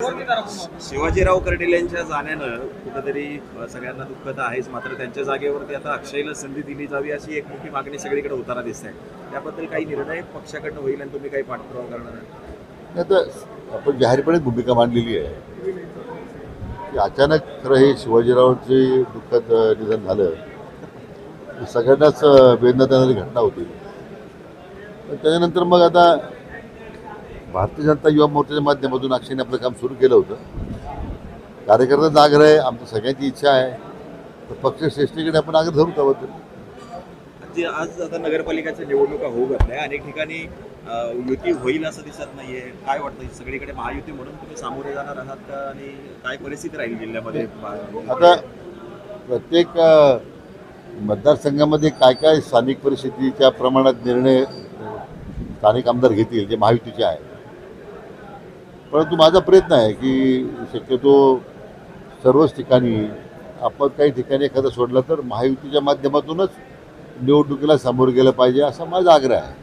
शिवाजीराव कर्डिल यांच्या जाण्यानं कुठंतरी सगळ्यांना दुःख तर आहेच मात्र त्यांच्या जागेवरती आता अक्षयला संधी दिली जावी अशी एक मोठी मागणी सगळीकडे होताना दिसत. आहे त्याबद्दल काही निर्णय पक्षाकडनं होईल आणि तुम्ही काही पाठपुरावा करणार आहे आता आपण जाहीरपणे भूमिका मांडलेली आहे. की अचानक खरं हे शिवाजीरावांचे दुःखद निधन झालं. सगळ्यांनाच वेदना देणारी घटना होती. त्याच्यानंतर मग आता भारतीय जनता युवा मोर्चाच्या माध्यमातून अक्षयने आपलं काम सुरू केलं होतं. कार्यकर्त्यांचा आग्रह आहे आमची सगळ्यांची इच्छा आहे. तर पक्ष श्रेष्ठीकडे आपण आग्रह धरू त्याबद्दल. जे आज आता नगरपालिकेच्या निवडणुका होऊ घातल्या अनेक ठिकाणी युती होईल असं दिसत नाहीये. काय वाटतं सगळीकडे महायुती म्हणून तुम्ही सामोरे जाणार आहात का? आणि काय परिस्थिती राहील जिल्ह्यामध्ये? आता प्रत्येक मतदारसंघामध्ये काय काय स्थानिक परिस्थितीच्या प्रमाणात निर्णय स्थानिक आमदार घेतील जे महायुतीचे आहे परंतु माझा प्रयत्न आहे की शक्यतो सर्वच ठिकाणी आपण काही ठिकाणी एखादं सोडलं तर महायुतीच्या माध्यमातूनच निवडणुकीला सामोरं गेलं पाहिजे असा माझा आग्रह आहे.